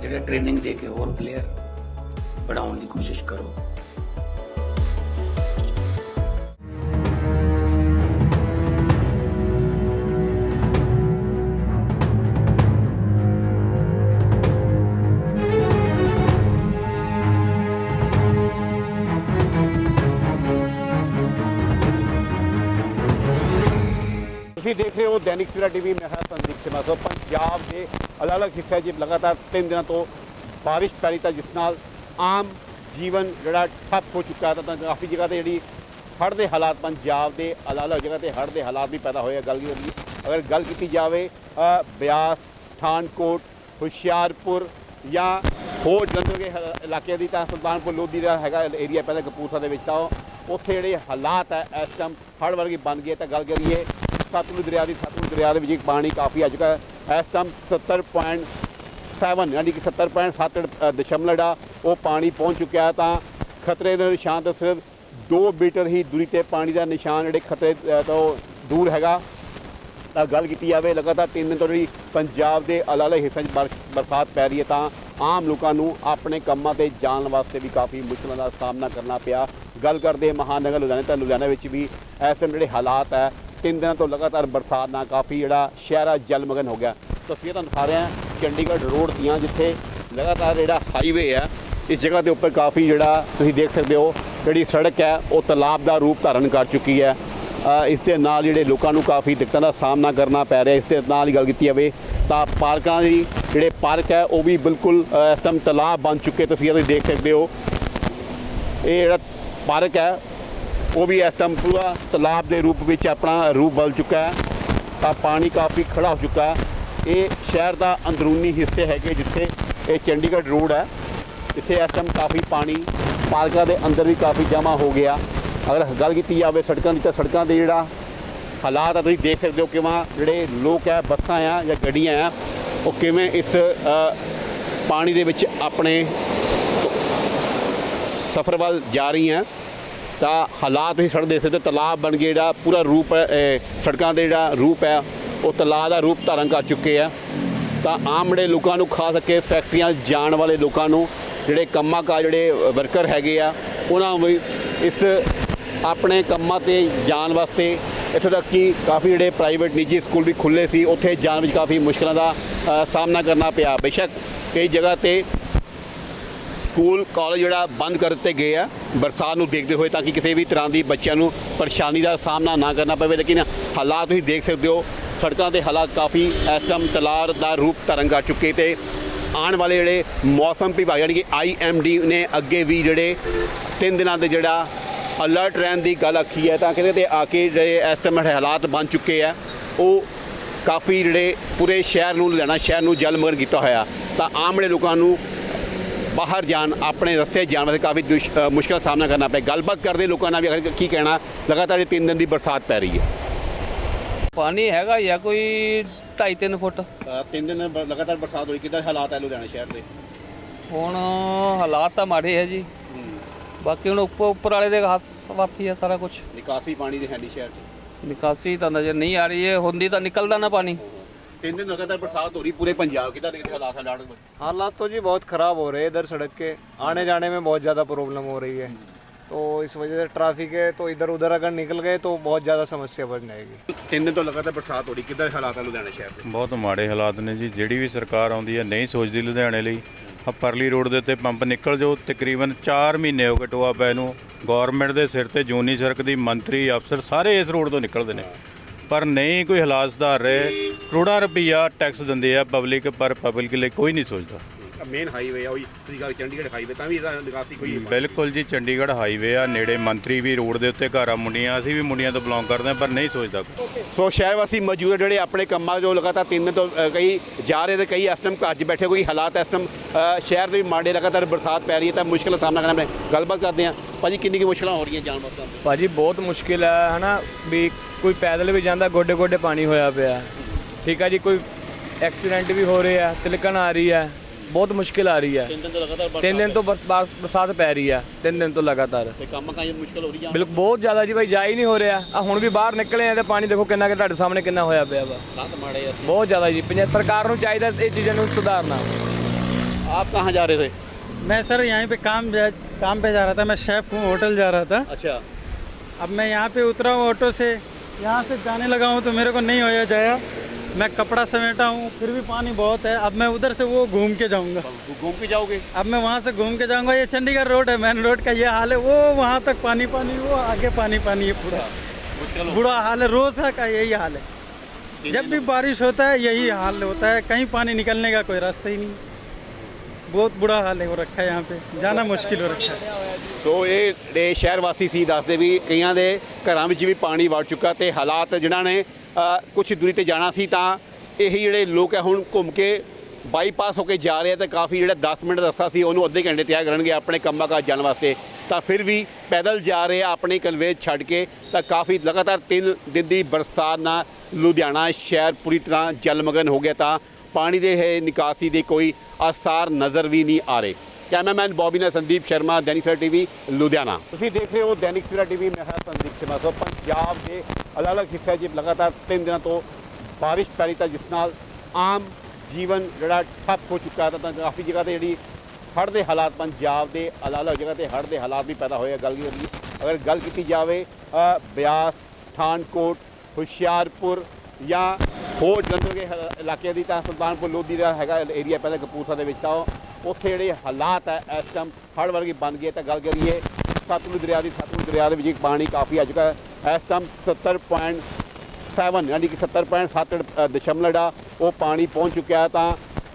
ਜਿਹੜੇ ਟ੍ਰੇਨਿੰਗ ਦੇ ਕੇ ਹੋਰ ਪਲੇਅਰ ਬਣਾਉਣ ਦੀ ਕੋਸ਼ਿਸ਼ ਕਰੋ ਤੁਸੀਂ ਦੇਖ ਰਹੇ ਹੋ ਦੈਨਿਕ ਸਵੇਰਾ ਟੀਵੀ ਮੈਂ ਹਾਂ ਸੰਦੀਪ ਸ਼ਰਮਾ ਸੋ ਪੰਜਾਬ ਦੇ ਅਲੱਗ-ਅਲੱਗ ਹਿੱਸਿਆਂ 'ਚ ਲਗਾਤਾਰ ਤਿੰਨ ਦਿਨਾਂ ਤੋਂ ਬਾਰਿਸ਼ ਪੈ ਰਹੀ ਤਾਂ ਜਿਸ ਨਾਲ ਆਮ ਜੀਵਨ ਜਿਹੜਾ ਠੱਪ ਹੋ ਚੁੱਕਾ ਤਾਂ ਕਾਫੀ ਜਗ੍ਹਾ ਤੇ ਜਿਹੜੀ ਹੜ੍ਹ ਦੇ ਹਾਲਾਤ ਪੰਜਾਬ ਦੇ ਅਲੱਗ-ਅਲੱਗ ਜਗ੍ਹਾ ਤੇ ਹੜ੍ਹ ਦੇ ਹਾਲਾਤ ਵੀ ਪੈਦਾ ਹੋਏ ਆ। ਗੱਲ ਕੀ ਅਗਰ ਗੱਲ ਕੀਤੀ ਜਾਵੇ ਬਿਆਸ ਠਾਨਕੋਟ ਹੁਸ਼ਿਆਰਪੁਰ ਜਾਂ ਹੋਰ ਜਲੰਧਰ ਦੇ ਹ- ਦੀ ਤਾਂ ਸੁਲਤਾਨਪੁਰ ਲੋਧੀ ਦਾ ਹੈਗਾ ਏਰੀਆ ਪਹਿਲਾਂ ਕਪੂਰਥਲਾ ਦੇ ਵਿੱਚ ਤਾਂ ਉਹ- ਉੱਥੇ ਜਿਹੜੇ ਹਾਲਾਤ ਹੈ, ਇਸ ਟਾਈਮ ਹੜ੍ਹ ਵਰਗੀ ਬਣ ਗਏ ਤਾਂ ਗੱਲ ਕਰੀਏ, ਸਤਲੁਜ ਦਰਿਆ ਦੀ, ਸਤਲੁਜ ਦਰਿਆ ਦੇ ਵਿੱਚ ਪਾਣੀ ਕਾਫੀ ਆ ਚੁੱਕਾ ਹੈ। ਇਸ ਟਾਈਮ 70.7 ਯਾਨੀ ਕਿ 70.7 ਅ, ਦਸ਼ਮਲਵ ਜਿਹੜਾ ਉਹ ਪਾਣੀ ਪਹੁੰਚ ਚੁੱਕਿਆ ਤਾਂ ਖਤਰੇ ਦੇ ਨਿਸ਼ਾਨ ਤੋਂ ਸਿਰਫ 2 ਮੀਟਰ ਹੀ ਦੂਰੀ ਤੇ ਪਾਣੀ ਦਾ ਨਿਸ਼ਾਨ ਜਿਹੜੇ ਖਤਰੇ ਤੋਂ ਦੂਰ ਹੈਗਾ। ਤਾਂ ਗੱਲ ਕੀਤੀ ਜਾਵੇ ਲਗਾਤਾਰ ਤਿੰਨ ਦਿਨ ਤੋਂ ਜਿਹੜੀ ਪੰਜਾਬ ਦੇ ਅਲੱਗ-ਅਲੱਗ ਹਿੱਸਿਆਂ 'ਚ ਬਾਰਿਸ਼ ਬਰਸਾਤ ਪੈ ਰਹੀ ਹੈ ਤਾਂ ਆਮ ਲੋਕਾਂ ਨੂੰ ਆਪਣੇ ਕੰਮਾਂ ਤੇ ਜਾਣ ਵਾਸਤੇ ਵੀ ਕਾਫੀ ਮੁਸ਼ਕਲਾਂ ਦਾ ਸਾਹਮਣਾ ਕਰਨਾ ਪਿਆ। ਗੱਲ ਕਰਦੇ ਮਹਾਨਗਰ ਲੁਧਿਆਣਾ ਤਾਂ। ਲੁਧਿਆਣਾ ਵਿੱਚ ਵੀ ਇਸ ਟਾਈਮ ਜਿਹੜੇ ਹਾਲਾਤ ਹੈ ਤਿੰਨ ਦਿਨਾਂ ਤੋਂ ਲਗਾਤਾਰ ਬਰਸਾਤ ਨਾਲ ਕਾਫੀ ਜਿਹੜਾ ਸ਼ਹਿਰਾ ਜਲਮਗਨ ਹੋ ਗਿਆ। ਤਸਵੀਰਾਂ ਤੁਹਾਨੂੰ ਦਿਖਾ ਰਿਹਾ ਚੰਡੀਗੜ੍ਹ ਰੋਡ ਦੀਆਂ, ਜਿੱਥੇ ਲਗਾਤਾਰ ਜਿਹੜਾ ਹਾਈਵੇ ਹੈ ਇਸ ਜਗ੍ਹਾ ਦੇ ਉੱਪਰ ਕਾਫੀ ਜਿਹੜਾ ਤੁਸੀਂ ਦੇਖ ਸਕਦੇ ਹੋ, ਜਿਹੜੀ ਸੜਕ ਹੈ, ਉਹ ਤਲਾਬ ਦਾ ਰੂਪ ਧਾਰਨ ਕਰ ਚੁੱਕੀ ਹੈ। ਇਸ ਦੇ ਨਾਲ ਜਿਹੜੇ ਲੋਕਾਂ ਨੂੰ ਕਾਫੀ ਦਿੱਕਤਾਂ ਦਾ ਸਾਹਮਣਾ ਕਰਨਾ ਪੈ ਰਿਹਾ, ਇਸ ਦੇ ਨਾਲ ਹੀ ਗੱਲ ਕੀਤੀ ਜਾਵੇ, ਤਾਂ ਪਾਰਕਾਂ ਦੀ ਜਿਹੜੇ ਪਾਰਕ ਹੈ, ਉਹ ਵੀ ਬਿਲਕੁਲ ਇਸ ਟਾਈਮ ਤਲਾਬ ਬਣ ਚੁੱਕੇ, ਤਸਵੀਰਾਂ ਤੁਸੀਂ ਦੇਖ ਸਕਦੇ ਹੋ। ਇਹ ਜਿਹੜਾ ਪਾਰਕ ਹੈ ਉਹ ਵੀ ਇਸ ਟਾਈਮ ਪੂਰਾ ਤਲਾਬ ਦੇ ਰੂਪ ਵਿੱਚ ਆਪਣਾ ਰੂਪ ਬਲ ਚੁੱਕਾ ਹੈ। ਤਾਂ ਪਾਣੀ ਕਾਫੀ ਖੜਾ ਹੋ ਚੁੱਕਾ ਹੈ। ਇਹ ਸ਼ਹਿਰ ਦਾ ਅੰਦਰੂਨੀ ਹਿੱਸੇ ਹੈਗੇ ਜਿੱਥੇ ਇਹ ਚੰਡੀਗੜ੍ਹ ਰੋਡ ਹੈ। ਇੱਥੇ ਇਸ ਟਾਈਮ ਕਾਫੀ ਪਾਣੀ ਪਾਰਕਾਂ ਦੇ ਅੰਦਰ ਵੀ ਕਾਫੀ ਜਮ੍ਹਾਂ ਹੋ ਗਿਆ। ਅਗਰ ਗੱਲ ਕੀਤੀ ਜਾਵੇ ਸੜਕਾਂ ਦੀ ਤਾਂ ਸੜਕਾਂ ਦੇ ਜਿਹੜਾ ਹਾਲਾਤ ਆ, ਤੁਸੀਂ ਦੇਖ ਸਕਦੇ ਹੋ ਕਿਵੇਂ ਜਿਹੜੇ ਲੋਕ ਹੈ ਬੱਸਾਂ ਆ ਜਾਂ ਗੱਡੀਆਂ ਆ, ਉਹ ਕਿਵੇਂ ਇਸ ਪਾਣੀ ਦੇ ਵਿੱਚ ਆਪਣੇ ਸਫ਼ਰ ਵੱਲ ਜਾ ਰਹੀਆਂ। ਤਾਂ ਹਾਲਾਤ ਤੁਸੀਂ ਸੜਕ ਦੇਖ ਸਕਦੇ ਹੋ, ਤਲਾਬ ਬਣ ਗਏ ਜਿਹੜਾ ਪੂਰਾ ਰੂਪ ਸੜਕਾਂ ਦੇ ਜਿਹੜਾ ਰੂਪ ਹੈ ਉਹ ਤਲਾਬ ਦਾ ਰੂਪ ਧਾਰਨ ਕਰ ਚੁੱਕੇ ਆ। ਤਾਂ ਆਮ ਜਿਹੜੇ ਲੋਕਾਂ ਨੂੰ ਖਾਸ ਕਰਕੇ ਫੈਕਟਰੀਆਂ ਜਾਣ ਵਾਲੇ ਲੋਕਾਂ ਨੂੰ ਜਿਹੜੇ ਕੰਮਾਂ ਕਾ ਜਿਹੜੇ ਵਰਕਰ ਹੈਗੇ ਆ ਉਹਨਾਂ ਨੂੰ ਵੀ ਇਸ ਆਪਣੇ ਕੰਮਾਂ ਤੇ ਜਾਣ ਵਾਸਤੇ ਇੱਥੋਂ ਤੱਕ ਕਿ ਕਾਫੀ ਜਿਹੜੇ ਪ੍ਰਾਈਵੇਟ ਨਿੱਜੀ ਸਕੂਲ ਵੀ ਖੁੱਲੇ ਸੀ ਉੱਥੇ ਜਾਣ ਵਿੱਚ ਕਾਫੀ ਮੁਸ਼ਕਲਾਂ ਦਾ ਸਾਹਮਣਾ ਕਰਨਾ ਪਿਆ। ਬੇਸ਼ੱਕ ਕਈ ਜਗ੍ਹਾ ਤੇ ਸਕੂਲ, ਕਾਲਜ ਜਿਹੜਾ ਬੰਦ ਕਰ ਦਿੱਤੇ ਗਏ ਆ। ਬਰਸਾਤ ਨੂੰ ਦੇਖਦੇ ਹੋਏ ਤਾਂ ਕਿ ਕਿਸੇ ਵੀ ਤਰ੍ਹਾਂ ਦੀ ਬੱਚਿਆਂ ਨੂੰ ਪਰੇਸ਼ਾਨੀ ਦਾ ਸਾਹਮਣਾ ਨਾ ਕਰਨਾ ਪਵੇ, ਲੇਕਿਨ ਹਾਲਾਤ ਤੁਸੀਂ ਦੇਖ ਸਕਦੇ ਹੋ, ਸੜਕਾਂ ਦੇ ਹਾਲਾਤ ਕਾਫੀ ਇਸ ਟਾਈਮ ਤਲਾਰ ਦਾ ਰੂਪ ਧਾਰਨ ਕਰ ਚੁੱਕੇ ਤੇ ਆਉਣ ਵਾਲੇ ਜਿਹੜੇ ਮੌਸਮ ਵਿਭਾਗ, ਯਾਨੀ ਕਿ ਆਈਐਮਡੀ ਨੇ ਅੱਗੇ ਵੀ ਜਿਹੜੇ ਤਿੰਨ ਦਿਨਾਂ ਦੇ ਜਿਹੜਾ ਅਲਰਟ ਰਹਿਣ ਦੀ ਗੱਲ ਆਖੀ ਹੈ, ਤਾਂ ਕਿਤੇ ਤੇ ਆ ਕੇ ਜਿਹੜੇ ਇਸ ਟਾਈਮ ਹਾਲਾਤ ਬਣ ਚੁੱਕੇ ਆ, ਉਹ ਕਾਫੀ ਜਿਹੜੇ ਪੂਰੇ ਸ਼ਹਿਰ ਨੂੰ ਲੈਣਾ ਸ਼ਹਿਰ ਨੂੰ ਜਲਮਗਨ ਕੀਤਾ ਹੋਇਆ। ਤਾਂ ਆਮ ਜਿਹੜੇ ਲੋਕਾਂ ਨੂੰ ਬਾਹਰ ਜਾਣ ਆਪਣੇ ਰਸਤੇ ਜਾਣ ਵਾਸਤੇ ਕਾਫੀ ਮੁਸ਼ਕਲ ਦਾ ਸਾਹਮਣਾ ਕਰਨਾ ਪਿਆ। ਗੱਲਬਾਤ ਕਰਦੇ ਲੋਕਾਂ ਨਾਲ ਵੀ ਅਗਰ ਕੀ ਕਹਿਣਾ ਲਗਾਤਾਰ ਇਹ ਤਿੰਨ ਦਿਨ ਦੀ ਬਰਸਾਤ ਪੈ ਰਹੀ ਹੈ। ਪਾਣੀ ਹੈਗਾ ਆ ਕੋਈ 2.5-3 ਫੁੱਟ। ਤਿੰਨ ਦਿਨ ਲਗਾਤਾਰ ਬਰਸਾਤ ਹੋਈ ਕਿਦਾਂ ਹਾਲਾਤ ਹੈ ਲੁਧਿਆਣਾ ਸ਼ਹਿਰ ਦੇ? ਹੁਣ ਹਾਲਾਤ ਤਾਂ ਮਾੜੇ ਹੈ ਜੀ। ਬਾਕੀ ਹੁਣ ਉੱਪਰ ਉੱਪਰ ਵਾਲੇ ਦੇ ਹੱਥ ਵਾਥੀ ਹੈ ਸਾਰਾ ਕੁਝ ਨਿਕਾਸੀ ਪਾਣੀ ਦੇ ਹੈ ਨਹੀਂ ਸ਼ਹਿਰ 'ਚ? ਨਿਕਾਸੀ ਤਾਂ ਨਜ਼ਰ ਨਹੀਂ ਆ ਰਹੀ ਹੈ ਹੁੰਦੀ ਤਾਂ ਨਿਕਲਦਾ ਨਾ ਪਾਣੀ। ਤਿੰਨ ਦਿਨ ਲਗਾਤਾਰ ਬਰਸਾਤ ਹੋ ਰਹੀ ਪੂਰੇ ਪੰਜਾਬ ਕਿਦਾਂ ਦੇਖਦੇ ਹਾਲਾਤ ਹਾਲਾਤ हालात तो जी बहुत ख़राब हो रहे हैं इधर सड़क के आने जाने में बहुत ज़्यादा प्रॉब्लम हो रही है तो इस वजह से ट्रैफिक है तो इधर उधर अगर निकल गए तो बहुत ज़्यादा समस्या बढ़ जाएगी ਤਿੰਨ ਦਿਨ ਤੋਂ ਲਗਾਤਾਰ ਬਰਸਾਤ ਹੋ ਰਹੀ ਕਿਦਾਂ ਹਾਲਾਤ ਆ ਲੁਧਿਆਣਾ ਸ਼ਹਿਰ ਦੇ ਬਹੁਤ ਮਾੜੇ ਹਾਲਾਤ ਨੇ ਜੀ ਜਿਹੜੀ ਵੀ ਸਰਕਾਰ ਆਉਂਦੀ ਹੈ ਨਹੀਂ ਸੋਚਦੀ ਲੁਧਿਆਣੇ ਲਈ ਆ ਪਰਲੀ ਰੋਡ ਦੇ ਉੱਤੇ ਪੰਪ ਨਿਕਲ ਜਾਓ ਤਕਰੀਬਨ 4 ਮਹੀਨੇ ਹੋ ਗਏ ਟੋਆ ਪੈ ਨੂੰ ਗਵਰਨਮੈਂਟ ਦੇ ਸਿਰ ਤੇ ਜੂਨੀ ਸੜਕ ਦੀ ਮੰਤਰੀ ਅਫਸਰ ਸਾਰੇ ਇਸ ਰੋਡ ਤੋਂ ਨਿਕਲਦੇ ਨੇ ਪਰ ਨਹੀਂ ਕੋਈ ਹਾਲਾਤ ਸੁਧਾਰ ਰਹੇ। ਕਰੋੜਾਂ ਰੁਪਈਆ ਟੈਕਸ ਦਿੰਦੇ ਆ ਪਬਲਿਕ ਪਰ ਪਬਲਿਕ ਲਈ ਕੋਈ ਨਹੀਂ ਸੋਚਦਾ। ਮੇਨ ਹਾਈਵੇ ਆ ਉਹੀ ਤੁਸੀਂ ਗੱਲ ਚੰਡੀਗੜ੍ਹ ਹਾਈਵੇ ਤਾਂ ਵੀ ਇਹਦਾ ਨਿਕਾਸੀ ਕੋਈ ਬਿਲਕੁਲ ਜੀ ਚੰਡੀਗੜ੍ਹ ਹਾਈਵੇ ਆ ਨੇੜੇ ਮੰਤਰੀ ਵੀ ਰੋਡ ਦੇ ਉੱਤੇ ਘਰ ਆ ਮੁੰਡੀਆਂ ਅਸੀਂ ਵੀ ਮੁੰਡੀਆਂ ਤੋਂ ਬਿਲੋਂਗ ਕਰਦੇ ਹਾਂ ਪਰ ਨਹੀਂ ਸੋਚਦਾ ਕੋਈ। ਸੋ ਸ਼ਹਿਰ ਵਾਸੀ ਮੌਜੂਦ ਆ ਜਿਹੜੇ ਆਪਣੇ ਕੰਮਾਂ ਜੋ ਲਗਾਤਾਰ ਤਿੰਨ ਦਿਨ ਤੋਂ ਕਈ ਜਾ ਰਹੇ ਤੇ ਕਈ ਇਸ ਟਾਈਮ ਘਰ 'ਚ ਬੈਠੇ ਕੋਈ ਹਾਲਾਤ ਇਸ ਟਾਈਮ ਸ਼ਹਿਰ ਦੇ ਵੀ ਮਾੜੇ ਲਗਾਤਾਰ ਬਰਸਾਤ ਪੈ ਰਹੀ ਹੈ ਤਾਂ ਮੁਸ਼ਕਲ ਦਾ ਸਾਹਮਣਾ ਕਰਨਾ ਪੈ। ਗੱਲਬਾਤ ਕਰਦੇ ਹਾਂ ਭਾਜੀ ਕਿੰਨੀ ਕੀ ਮੁਸ਼ਕਲਾਂ ਹੋ ਰਹੀਆਂ ਜਾਣ ਵਾਸਤੇ ਭਾਜੀ ਬਹੁਤ ਮੁਸ਼ਕਿਲ ਹੈ ਹਨਾ ਵੀ ਕੋਈ ਪੈਦਲ ਵੀ ਜਾਂਦਾ ਗੋਡੇ ਗੋਡੇ ਪਾਣੀ ਹੋਇਆ ਪਿਆ ਠੀਕ ਹੈ ਜੀ ਕੋਈ ਐਕਸੀਡੈਂਟ ਵੀ ਹੋ ਰਿਹਾ ਤਿਲਕਣ ਆ ਰਹੀ ਹੈ ਬਹੁਤ ਮੁਸ਼ਕਿਲ ਆ ਰਹੀ ਹੈ ਤਿੰਨ ਦਿਨ ਤੋਂ ਲਗਾਤਾਰ ਤਿੰਨ ਦਿਨ ਤੋਂ ਬਰਸ- ਬਾਰ- ਬਰਸਾਤ ਪੈ ਰਹੀ ਹੈ ਤਿੰਨ ਦਿਨ ਤੋਂ ਲਗਾਤਾਰ ਤੇ ਕੰਮ ਕਾਜ ਮੁਸ਼ਕਲ ਹੋ ਰਹੀ ਆ ਬਿਲਕੁਲ ਬਹੁਤ ਜ਼ਿਆਦਾ ਜੀ ਭਾਈ ਜਾ ਹੀ ਨਹੀਂ ਹੋ ਰਿਹਾ ਆ ਹੁਣ ਵੀ ਬਾਹਰ ਨਿਕਲੇ ਆ ਤੇ ਪਾਣੀ ਦੇਖੋ ਕਿੰਨਾ ਕਿ ਤੁਹਾਡੇ ਸਾਹਮਣੇ ਕਿੰਨਾ ਹੋਇਆ ਪਿਆ ਵਾ ਹਾਲਾਤ ਮਾੜੇ ਆ ਬਹੁਤ ਜ਼ਿਆਦਾ ਜੀ ਪੰਜਾਬ ਸਰਕਾਰ ਨੂੰ ਚਾਹੀਦਾ ਇਹ ਚੀਜ਼ਾਂ ਨੂੰ ਸੁਧਾਰਨਾ ਆਪ ਕਹਾਂ ਜਾ ਰਹੇ ਥੇ मैं सर यहीं पे काम काम पे जा रहा था मैं शेफ़ हूँ होटल जा रहा था। अच्छा। अब मैं यहाँ पे उतरा हूँ ऑटो से यहाँ से जाने लगा हूँ तो मेरे को नहीं होया जाया। मैं कपड़ा समेटा हूँ फिर भी पानी बहुत है। अब मैं उधर से वो घूम के जाऊँगा। घूम के जाओगे? अब मैं वहाँ से घूम के जाऊँगा ये चंडीगढ़ रोड है मेन रोड का ये हाल है। वो वहाँ तक पानी पानी वो आगे पानी पानी है पूरा बुरा हाल है रोज़ का यही हाल है। जब भी बारिश होता है यही हाल होता है। कहीं पानी निकलने का कोई रास्ता ही नहीं। बहुत बुरा हाल है हो रखा है यहाँ पे जाना मुश्किल हो रखा है ਸੋ ਇਹ ਜਿਹੜੇ ਸ਼ਹਿਰ ਵਾਸੀ ਸੀ ਦੱਸਦੇ ਵੀ ਕਈਆਂ ਦੇ ਘਰਾਂ ਵਿੱਚ ਵੀ ਪਾਣੀ ਵੜ ਚੁੱਕਾ ਤੇ ਹਾਲਾਤ ਜਿਨ੍ਹਾਂ ਨੇ ਕੁਝ ਦੂਰੀ ਤੇ ਜਾਣਾ ਸੀ ਤਾਂ ਇਹੀ ਜਿਹੜੇ ਲੋਕ ਹੈ ਹੁਣ ਘੁੰਮ ਕੇ ਬਾਈਪਾਸ ਹੋ ਕੇ ਜਾ ਰਹੇ ਆ ਤੇ ਕਾਫੀ ਜਿਹੜਾ 10 ਮਿੰਟ ਦਾ ਰਸਤਾ ਸੀ ਉਹਨੂੰ ਅੱਧੇ ਘੰਟੇ ਤਿਆਰ ਕਰਨਗੇ ਆਪਣੇ ਕੰਮਾਂ ਕਾਜ ਜਾਣ ਵਾਸਤੇ ਤਾਂ ਫਿਰ ਵੀ ਪੈਦਲ ਜਾ ਰਹੇ ਆ ਆਪਣੇ ਕਨਵੇ ਛੱਡ ਕੇ ਤਾਂ ਕਾਫੀ ਲਗਾਤਾਰ 3 ਦਿਨ ਦੀ ਬਰਸਾਤ ਨਾਲ ਲੁਧਿਆਣਾ ਸ਼ਹਿਰ ਪੂਰੀ ਤਰ੍ਹਾਂ ਜਲਮਗਨ ਹੋ ਗਿਆ ਤਾਂ ਪਾਣੀ ਦੇ ਇਹ ਨਿਕਾਸੀ ਦੇ ਕੋਈ ਆਸਾਰ ਨਜ਼ਰ ਵੀ ਨਹੀਂ ਆ ਰਹੇ। ਕੈਮਰਾਮੈਨ ਬੌਬੀ ਨਾਲ ਸੰਦੀਪ ਸ਼ਰਮਾ, ਦੈਨਿਕ ਸਵੇਰਾ ਟੀਵੀ, ਲੁਧਿਆਣਾ। ਤੁਸੀਂ ਦੇਖ ਰਹੇ ਹੋ ਦੈਨਿਕ ਸਵੇਰਾ ਟੀਵੀ, ਮੈਂ ਹਾਂ ਸੰਦੀਪ ਸ਼ਰਮਾ। ਸੋ ਪੰਜਾਬ ਦੇ ਅਲੱਗ-ਅਲੱਗ ਹਿੱਸਿਆਂ 'ਚ ਲਗਾਤਾਰ ਤਿੰਨ ਦਿਨਾਂ ਤੋਂ ਬਾਰਿਸ਼ ਪੈ ਰਹੀ ਤਾਂ ਜਿਸ ਨਾਲ ਆਮ ਜੀਵਨ ਜਿਹੜਾ ਠੱਪ ਹੋ ਚੁੱਕਾ ਹੈ, ਤਾਂ ਕਾਫੀ ਜਗ੍ਹਾ ਤੇ ਜਿਹੜੀ ਹੜ੍ਹ ਦੇ ਹਾਲਾਤ, ਪੰਜਾਬ ਦੇ ਅਲੱਗ-ਅਲੱਗ ਜਗ੍ਹਾ ਤੇ ਹੜ੍ਹ ਦੇ ਹਾਲਾਤ ਵੀ ਪੈਦਾ ਹੋਏ ਆ। ਗੱਲ ਕਰੀਏ ਅਗਰ ਗੱਲ ਕੀਤੀ ਜਾਵੇ ਬਿਆਸ, ਪਠਾਨਕੋਟ, ਹੁਸ਼ਿਆਰਪੁਰ ਜਾਂ ਹੋਰ ਜਲੰਧਰ ਦੇ ਇਲਾਕੇ ਦੀ ਤਾਂ ਸੁਲਤਾਨਪੁਰ ਲੋਧੀ ਦਾ ਹੈਗਾ ਏਰੀਆ ਪਹਿਲਾਂ ਕਪੂਰਥਲਾ ਦੇ ਵਿੱਚ ਤਾਂ ਉਹ- ਉੱਥੇ ਜਿਹੜੇ ਹਾਲਾਤ ਹੈ ਇਸ ਟਾਈਮ ਹੜ੍ਹ ਵਰਗੀ ਬਣ ਗਏ ਤਾਂ ਗੱਲ ਕਰੀਏ ਸਤਲੁਜ ਦਰਿਆ ਦੀ ਸਤਲੁਜ ਦਰਿਆ ਦੇ ਵਿੱਚ ਪਾਣੀ ਕਾਫੀ ਆ ਚੁੱਕਾ ਹੈ। ਇਸ ਟਾਈਮ 70.7 ਯਾਨੀ ਕਿ 70.7 ਅ, ਦਸ਼ਮਲਵ ਜਿਹੜਾ ਉਹ ਪਾਣੀ ਪਹੁੰਚ ਚੁੱਕਿਆ ਤਾਂ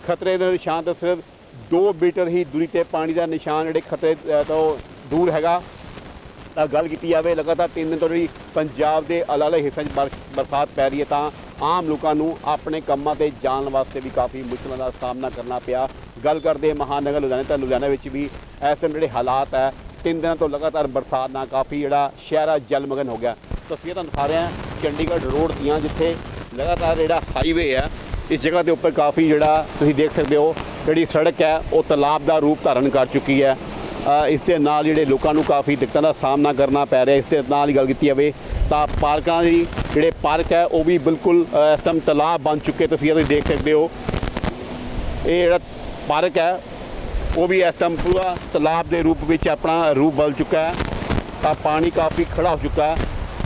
ਖਤਰੇ ਦੇ ਨਿਸ਼ਾਨ ਤੋਂ ਸਿਰਫ 2 ਮੀਟਰ ਹੀ ਦੂਰੀ ਤੇ ਪਾਣੀ ਦਾ ਨਿਸ਼ਾਨ ਜਿਹੜੇ ਖਤਰੇ ਤੋਂ ਦੂਰ ਹੈਗਾ। ਤਾਂ ਗੱਲ ਕੀਤੀ ਜਾਵੇ ਲਗਾਤਾਰ 3 ਦਿਨ ਤੋਂ ਜਿਹੜੀ ਪੰਜਾਬ ਦੇ ਅਲੱਗ-ਅਲੱਗ ਹਿੱਸਿਆਂ 'ਚ ਬਾਰਿਸ਼ ਬਰਸਾਤ ਪੈ ਰਹੀ ਹੈ ਤਾਂ ਆਮ ਲੋਕਾਂ ਨੂੰ ਆਪਣੇ ਕੰਮਾਂ ਤੇ ਜਾਣ ਵਾਸਤੇ ਵੀ ਕਾਫੀ ਮੁਸ਼ਕਲਾਂ ਦਾ ਸਾਹਮਣਾ ਕਰਨਾ ਪਿਆ। ਗੱਲ ਕਰਦੇ ਮਹਾਨਗਰ ਲੁਧਿਆਣਾ ਤਾਂ। ਲੁਧਿਆਣਾ ਵਿੱਚ ਵੀ ਇਸ ਟਾਈਮ ਜਿਹੜੇ ਹਾਲਾਤ ਹੈ, ਤਿੰਨ ਦਿਨਾਂ ਤੋਂ ਲਗਾਤਾਰ ਬਰਸਾਤ ਨਾਲ ਕਾਫੀ ਜਿਹੜਾ ਸ਼ਹਿਰਾ ਜਲਮਗਨ ਹੋ ਗਿਆ। ਤਸਵੀਰਾਂ ਤੁਹਾਨੂੰ ਦਿਖਾ ਰਿਹਾ ਚੰਡੀਗੜ੍ਹ ਰੋਡ ਦੀਆਂ, ਜਿੱਥੇ ਲਗਾਤਾਰ ਜਿਹੜਾ ਹਾਈਵੇ ਹੈ, ਇਸ ਜਗ੍ਹਾ ਦੇ ਉੱਪਰ ਕਾਫੀ ਜਿਹੜਾ ਤੁਸੀਂ ਦੇਖ ਸਕਦੇ ਹੋ, ਜਿਹੜੀ ਸੜਕ ਹੈ, ਉਹ ਤਲਾਬ ਦਾ ਰੂਪ ਧਾਰਨ ਕਰ ਚੁੱਕੀ ਹੈ। ਇਸ ਦੇ ਨਾਲ ਜਿਹੜੇ ਲੋਕਾਂ ਨੂੰ ਕਾਫੀ ਦਿੱਕਤਾਂ ਦਾ ਸਾਹਮਣਾ ਕਰਨਾ ਪੈ ਰਿਹਾ। ਇਸ ਦੇ ਨਾਲ ਹੀ ਗੱਲ ਕੀਤੀ ਜਾਵੇ ਤਾਂ ਪਾਰਕਾਂ ਦੀ ਜਿਹੜੇ ਪਾਰਕ ਹੈ, ਉਹ ਵੀ ਬਿਲਕੁਲ ਇਸ ਟਾਈਮ ਤਲਾਬ ਬਣ ਚੁੱਕੇ ਤਸਵੀਰਾਂ ਤੁਸੀਂ ਦੇਖ ਸਕਦੇ ਹੋ। ਇਹ ਜਿਹੜਾ ਪਾਰਕ ਹੈ, ਉਹ ਵੀ ਇਸ ਟਾਈਮ ਪੂਰਾ ਤਲਾਬ ਦੇ ਰੂਪ ਵਿੱਚ ਆਪਣਾ ਰੂਪ ਬਲ ਚੁੱਕਾ ਹੈ। ਤਾਂ ਪਾਣੀ ਕਾਫੀ ਖੜਾ ਹੋ ਚੁੱਕਾ ਹੈ।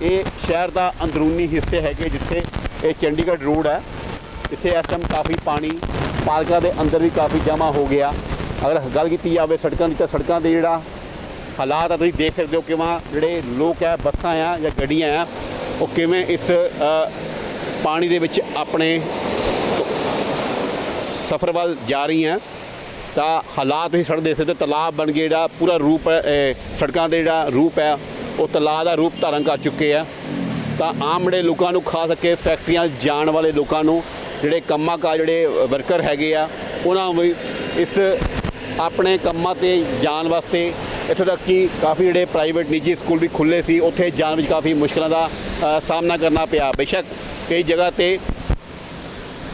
ਇਹ ਸ਼ਹਿਰ ਦਾ ਅੰਦਰੂਨੀ ਹਿੱਸੇ ਹੈਗੇ ਜਿੱਥੇ ਇਹ ਚੰਡੀਗੜ੍ਹ ਰੋਡ ਹੈ। ਇੱਥੇ ਇਸ ਟਾਈਮ ਕਾਫੀ ਪਾਣੀ ਪਾਰਕਾਂ ਦੇ ਅੰਦਰ ਵੀ ਕਾਫੀ ਜਮ੍ਹਾਂ ਹੋ ਗਿਆ। ਅਗਰ ਗੱਲ ਕੀਤੀ ਜਾਵੇ ਸੜਕਾਂ ਦੀ, ਤਾਂ ਸੜਕਾਂ ਦੇ ਜਿਹੜਾ ਹਾਲਾਤ ਆ ਤੁਸੀਂ ਦੇਖ ਸਕਦੇ ਹੋ ਕਿਵੇਂ ਜਿਹੜੇ ਲੋਕ ਆ ਬੱਸਾਂ ਆ ਜਾਂ ਗੱਡੀਆਂ ਆ ਉਹ ਕਿਵੇਂ ਇਸ ਪਾਣੀ ਦੇ ਵਿੱਚ ਆਪਣੇ ਸਫ਼ਰ ਵੱਲ ਜਾ ਰਹੀਆਂ। ਤਾਂ ਹਾਲਾਤ ਹੀ ਸੜਕ ਦੇ ਸਕਦੇ ਹੋ, ਤਲਾਬ ਬਣ ਗਏ ਜਿਹੜਾ ਪੂਰਾ ਰੂਪ ਸੜਕਾਂ ਦੇ ਜਿਹੜਾ ਰੂਪ ਹੈ ਉਹ ਤਲਾਬ ਦਾ ਰੂਪ ਧਾਰਨ ਕਰ ਚੁੱਕੇ ਆ। ਤਾਂ ਆਮ ਜਿਹੜੇ ਲੋਕਾਂ ਨੂੰ ਖਾਸ ਕਰਕੇ ਫੈਕਟਰੀਆਂ ਜਾਣ ਵਾਲੇ ਲੋਕਾਂ ਨੂੰ ਜਿਹੜੇ ਕੰਮਾਂ ਕਾ ਜਿਹੜੇ ਵਰਕਰ ਹੈਗੇ ਆ ਉਹਨਾਂ ਨੂੰ ਵੀ ਇਸ ਆਪਣੇ ਕੰਮਾਂ ਤੇ ਜਾਣ ਵਾਸਤੇ ਇੱਥੋਂ ਤੱਕ ਕਿ ਕਾਫੀ ਜਿਹੜੇ ਪ੍ਰਾਈਵੇਟ ਨਿੱਜੀ ਸਕੂਲ ਵੀ ਖੁੱਲੇ ਸੀ, ਉੱਥੇ ਜਾਣ ਵਿੱਚ ਕਾਫੀ ਮੁਸ਼ਕਲਾਂ ਦਾ ਸਾਹਮਣਾ ਕਰਨਾ ਪਿਆ। ਬੇਸ਼ੱਕ ਕਈ ਜਗ੍ਹਾ ਤੇ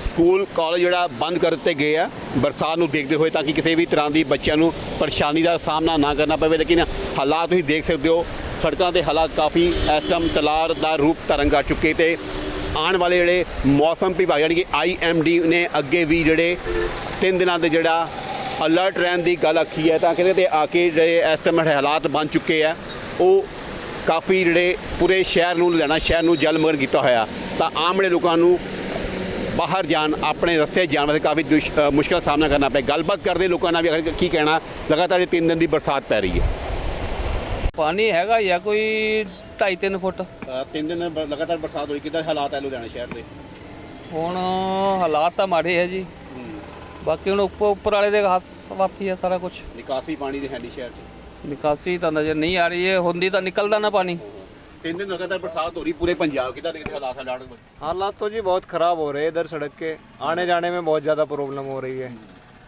ਸਕੂਲ ਕਾਲਜ ਜਿਹੜਾ ਬੰਦ ਕਰ ਦਿੱਤੇ ਗਏ ਆ। ਬਰਸਾਤ ਨੂੰ ਦੇਖਦੇ ਹੋਏ ਤਾਂ ਕਿ ਕਿਸੇ ਵੀ ਤਰ੍ਹਾਂ ਦੀ ਬੱਚਿਆਂ ਨੂੰ ਪਰੇਸ਼ਾਨੀ ਦਾ ਸਾਹਮਣਾ ਨਾ ਕਰਨਾ ਪਵੇ, ਲੇਕਿਨ ਹਾਲਾਤ ਤੁਸੀਂ ਦੇਖ ਸਕਦੇ ਹੋ, ਸੜਕਾਂ ਦੇ ਹਾਲਾਤ ਕਾਫੀ ਇਸ ਟਾਈਮ ਤਲਾਰ ਦਾ ਰੂਪ ਧਾਰਨ ਕਰ ਚੁੱਕੇ ਤੇ ਆਉਣ ਵਾਲੇ ਜਿਹੜੇ ਮੌਸਮ ਵਿਭਾਗ, ਯਾਨੀ ਕਿ ਆਈਐਮਡੀ ਨੇ ਅੱਗੇ ਵੀ ਜਿਹੜੇ ਤਿੰਨ ਦਿਨਾਂ ਦੇ ਜਿਹੜਾ ਅਲਰਟ ਰਹਿਣ ਦੀ ਗੱਲ ਆਖੀ ਹੈ ਤਾਂ ਕਹਿੰਦੇ ਤੇ ਆ ਕੇ ਜਿਹੜੇ ਇਸ ਟਾਈਮ ਹਾਲਾਤ ਬਣ ਚੁੱਕੇ ਆ ਉਹ ਕਾਫੀ ਜਿਹੜੇ ਪੂਰੇ ਸ਼ਹਿਰ ਨੂੰ ਲੁਧਿਆਣਾ ਸ਼ਹਿਰ ਨੂੰ ਜਲਮਗਨ ਕੀਤਾ ਹੋਇਆ। ਤਾਂ ਆਮ ਜਿਹੜੇ ਲੋਕਾਂ ਨੂੰ ਬਾਹਰ ਜਾਣ ਆਪਣੇ ਰਸਤੇ ਜਾਣ ਵਾਸਤੇ ਕਾਫੀ ਮੁਸ਼ਕਲ ਸਾਹਮਣਾ ਕਰਨਾ ਪਿਆ। ਗੱਲਬਾਤ ਕਰਦੇ ਲੋਕਾਂ ਨਾਲ ਵੀ ਕੀ ਕਹਿਣਾ ਲਗਾਤਾਰ ਇਹ ਤਿੰਨ ਦਿਨ ਦੀ ਬਰਸਾਤ ਪੈ ਰਹੀ ਹੈ। ਪਾਣੀ ਹੈਗਾ ਆ ਕੋਈ 2.5 3 ਫੁੱਟ। ਤਿੰਨ ਦਿਨ ਲਗਾਤਾਰ ਬਰਸਾਤ ਹੋਈ ਕਿਦਾਂ ਹਾਲਾਤ ਹੈ ਲੁਧਿਆਣਾ ਸ਼ਹਿਰ ਦੇ? ਹੁਣ ਹਾਲਾਤ ਤਾਂ ਮਾੜੇ ਹੈ ਜੀ। ਬਾਕੀ ਹੁਣ ਉੱਪਰ ਉੱਪਰ ਵਾਲੇ ਦੇ ਹੱਥ ਵਾਥੀ ਹੈ ਸਾਰਾ ਕੁਝ ਨਿਕਾਸੀ ਪਾਣੀ ਦੀ ਹੈ ਨਹੀਂ ਸ਼ਹਿਰ 'ਚ ਨਿਕਾਸੀ ਤਾਂ ਨਜ਼ਰ ਨਹੀਂ ਆ ਰਹੀ ਹੈ ਹੁੰਦੀ ਤਾਂ ਨਿਕਲਦਾ ਨਾ ਪਾਣੀ ਤਿੰਨ ਦਿਨ ਲਗਾਤਾਰ ਬਰਸਾਤ ਹੋ ਰਹੀ ਪੂਰੇ ਪੰਜਾਬ ਕਿਦਾਂ ਦੇਖਦੇ ਹਾਲਾਤ ਹਾਲਾਤ हालात तो जी बहुत ख़राब हो रहे हैं इधर सड़क के आने जाने में बहुत ज़्यादा प्रॉब्लम हो रही है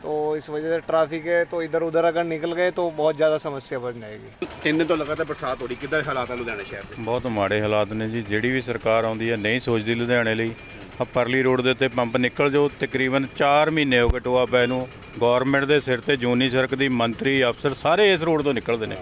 तो इस वजह से ट्रैफिक है तो इधर उधर अगर निकल गए तो बहुत ज़्यादा समस्या बन जाएगी ਤਿੰਨ ਦਿਨ ਤੋਂ ਲਗਾਤਾਰ ਬਰਸਾਤ ਹੋ ਰਹੀ ਕਿਦਾਂ ਹਾਲਾਤ ਹੈ ਲੁਧਿਆਣਾ ਸ਼ਹਿਰ ਦੇ ਬਹੁਤ ਮਾੜੇ ਹਾਲਾਤ ਨੇ ਜੀ ਜਿਹੜੀ ਵੀ ਸਰਕਾਰ ਆਉਂਦੀ ਹੈ ਨਹੀਂ ਸੋਚਦੀ ਲੁਧਿਆਣੇ ਲਈ ਆ ਪਰਲੀ ਰੋਡ ਦੇ ਉੱਤੇ ਪੰਪ ਨਿਕਲ ਜਾਓ ਤਕਰੀਬਨ 4 ਮਹੀਨੇ ਹੋ ਗਏ ਟੋਆ ਪੈ ਨੂੰ। ਗਵਰਨਮੈਂਟ ਦੇ ਸਿਰ ਤੇ ਜੂਨੀ ਸੜਕ ਦੀ ਮੰਤਰੀ, ਅਫਸਰ ਸਾਰੇ ਇਸ ਰੋਡ ਤੋਂ ਨਿਕਲਦੇ ਨੇ।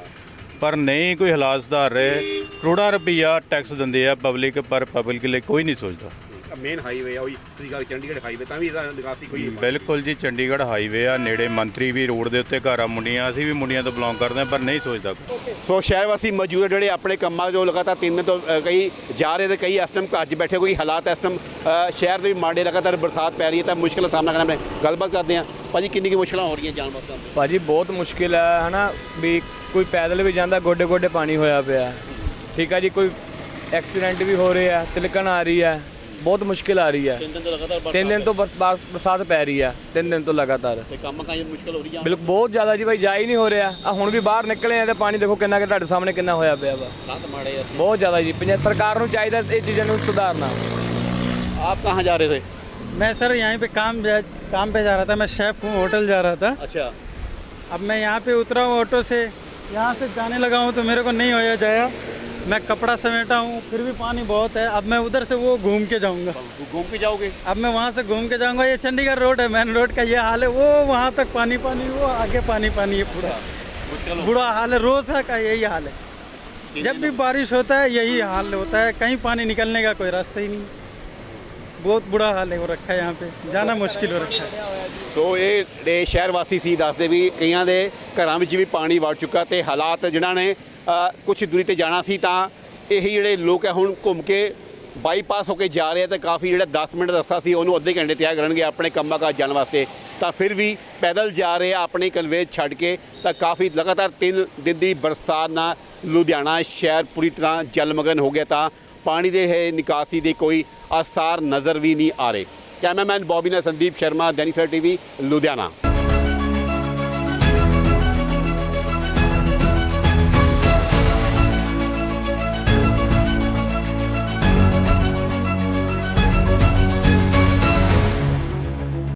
ਪਰ ਨਹੀਂ ਕੋਈ ਹਾਲਾਤ ਸੁਧਾਰ ਰਹੇ। ਕਰੋੜਾਂ ਰੁਪਈਆ ਟੈਕਸ ਦਿੰਦੇ ਆ ਪਬਲਿਕ ਪਰ ਪਬਲਿਕ ਲਈ ਕੋਈ ਨਹੀਂ ਸੋਚਦਾ। ਮੇਨ ਹਾਈਵੇ ਆ ਉਹੀ ਤੁਸੀਂ ਗੱਲ ਚੰਡੀਗੜ੍ਹ ਹਾਈਵੇ ਤਾਂ ਵੀ ਇਹਦਾ ਨਿਕਾਸੀ ਕੋਈ ਨਹੀਂ ਬਿਲਕੁਲ ਜੀ ਚੰਡੀਗੜ੍ਹ ਹਾਈਵੇ ਆ ਨੇੜੇ ਮੰਤਰੀ ਵੀ ਰੋਡ ਦੇ ਉੱਤੇ ਘਰ ਆ ਮੁੰਡੀਆਂ ਅਸੀਂ ਵੀ ਮੁੰਡੀਆਂ ਤੋਂ ਬਿਲੋਂਗ ਕਰਦੇ ਹਾਂ ਪਰ ਨਹੀਂ ਸੋਚਦਾ ਕੋਈ। ਸੋ ਸ਼ਹਿਰ ਵਾਸੀ ਮੌਜੂਦ ਆ ਜਿਹੜੇ ਆਪਣੇ ਕੰਮਾਂ ਜੋ ਲਗਾਤਾਰ ਤਿੰਨ ਦਿਨ ਤੋਂ ਅ, ਕਈ ਜਾ ਰਹੇ ਤੇ ਕਈ ਇਸ ਟਾਈਮ ਘਰ 'ਚ ਬੈਠੇ ਕੋਈ ਹਾਲਾਤ ਇਸ ਟਾਈਮ ਅ, ਸ਼ਹਿਰ ਦੇ ਵੀ ਮਾੜੇ ਲਗਾਤਾਰ ਬਰਸਾਤ ਪੈ ਰਹੀ ਹੈ ਤਾਂ ਮੁਸ਼ਕਲ ਦਾ ਸਾਹਮਣਾ ਕਰਨਾ ਪੈ ਗੱਲਬਾਤ ਕਰਦੇ ਹਾਂ। ਭਾਜੀ ਕਿੰਨੀ ਕੀ ਮੁਸ਼ਕਲਾਂ ਹੋ ਰਹੀਆਂ ਜਾਣ ਵਾਸਤੇ? ਭਾਜੀ ਬਹੁਤ ਮੁਸ਼ਕਿਲ ਹੈ ਹਨਾ ਵੀ ਕੋਈ ਪੈਦਲ ਵੀ ਜਾਂਦਾ ਗੋਡੇ ਗੋਡੇ ਪਾਣੀ ਹੋਇਆ ਪਿਆ। ਠੀਕ ਹੈ ਜੀ ਕੋਈ ਐਕਸੀਡੈਂਟ ਵੀ ਹੋ ਰਿਹਾ ਤਿਲਕਣ ਆ ਰਹੀ ਹੈ। ਬਹੁਤ ਮੁਸ਼ਕਿਲ ਆ ਰਹੀ ਹੈ ਤਿੰਨ ਦਿਨ ਤੋਂ ਲਗਾਤਾਰ ਤਿੰਨ ਦਿਨ ਤੋਂ ਬਰਸ- ਬਾਰ- ਬਰਸਾਤ ਪੈ ਰਹੀ ਹੈ ਤਿੰਨ ਦਿਨ ਤੋਂ ਲਗਾਤਾਰ ਤੇ ਕੰਮ ਕਾਜ ਮੁਸ਼ਕਲ ਹੋ ਰਹੀ ਆ ਬਿਲਕੁਲ ਬਹੁਤ ਜ਼ਿਆਦਾ ਜੀ ਭਾਈ ਜਾ ਹੀ ਨਹੀਂ ਹੋ ਰਿਹਾ ਆ ਹੁਣ ਵੀ ਬਾਹਰ ਨਿਕਲੇ ਆ ਤੇ ਪਾਣੀ ਦੇਖੋ ਕਿੰਨਾ ਕਿ ਤੁਹਾਡੇ ਸਾਹਮਣੇ ਕਿੰਨਾ ਹੋਇਆ ਪਿਆ ਵਾ ਹਾਲਾਤ ਮਾੜੇ ਆ ਬਹੁਤ ਜ਼ਿਆਦਾ ਜੀ ਪੰਜਾਬ ਸਰਕਾਰ ਨੂੰ ਚਾਹੀਦਾ ਇਹ ਚੀਜ਼ਾਂ ਨੂੰ ਸੁਧਾਰਨਾ ਆਪ ਕਹਾਂ ਜਾ ਰਹੇ थे मैं सर यहीं पे काम काम पे जा रहा था मैं शेफ हूँ होटल जा रहा था अच्छा अब मैं यहाँ पे उतरा हूँ ऑटो से यहाँ से जाने लगा हूँ तो मेरे को नहीं होया जाया मैं कपड़ा समेटा हूँ फिर भी पानी बहुत है अब मैं उधर से वो घूम के जाऊँगा घूम के जाओगे अब मैं वहाँ से घूम के जाऊँगा ये चंडीगढ़ रोड है मेन रोड का ये हाल है वो वहाँ तक पानी पानी वो आगे पानी पानी है पूरा बुरा हाल है रोज का यही हाल है जब भी बारिश होता है यही हाल होता है कहीं पानी निकलने का कोई रास्ता ही नहीं बहुत बुरा हाल है हो रखा है यहाँ पे जाना मुश्किल हो रखा है ਸੋ ਇਹ ਜਿਹੜੇ ਸ਼ਹਿਰ ਵਾਸੀ ਸੀ ਦੱਸਦੇ ਵੀ ਕਈਆਂ ਦੇ ਘਰਾਂ ਵਿੱਚ ਵੀ ਪਾਣੀ ਵੜ ਚੁੱਕਾ ਤੇ ਹਾਲਾਤ ਜਿਨ੍ਹਾਂ ਨੇ ਕੁਝ ਦੂਰੀ ਤੇ ਜਾਣਾ ਸੀ ਤਾਂ ਇਹੀ ਜਿਹੜੇ ਲੋਕ ਹੈ ਹੁਣ ਘੁੰਮ ਕੇ ਬਾਈਪਾਸ ਹੋ ਕੇ ਜਾ ਰਹੇ ਆ ਤੇ ਕਾਫੀ ਜਿਹੜਾ 10 ਮਿੰਟ ਦਾ ਰਸਤਾ ਸੀ, ਉਹਨੂੰ ਅੱਧੇ ਘੰਟੇ ਤਿਆਰ ਕਰਨਗੇ ਆਪਣੇ ਕੰਮਾਂ ਕਾਜ ਜਾਣ ਵਾਸਤੇ। ਤਾਂ ਫਿਰ ਵੀ ਪੈਦਲ ਜਾ ਰਹੇ ਆ, ਆਪਣੇ ਕਨਵੇਜ ਛੱਡ ਕੇ, ਤਾਂ ਕਾਫੀ ਲਗਾਤਾਰ ਤਿੰਨ ਦਿਨ ਦੀ ਬਰਸਾਤ ਨਾਲ ਲੁਧਿਆਣਾ ਸ਼ਹਿਰ ਪੂਰੀ ਤਰ੍ਹਾਂ ਜਲਮਗਨ ਹੋ ਗਿਆ ਤਾਂ ਪਾਣੀ ਦੇ ਹੈ ਨਿਕਾਸੀ ਦੇ ਕੋਈ ਆਸਾਰ ਨਜ਼ਰ ਵੀ ਨਹੀਂ ਆ ਰਹੇ। ਕੈਮਰਾਮੈਨ ਬੌਬੀ ਨਾਲ ਸੰਦੀਪ ਸ਼ਰਮਾ, ਦੈਨਿਕ ਸਵੇਰਾ ਟੀਵੀ, ਲੁਧਿਆਣਾ।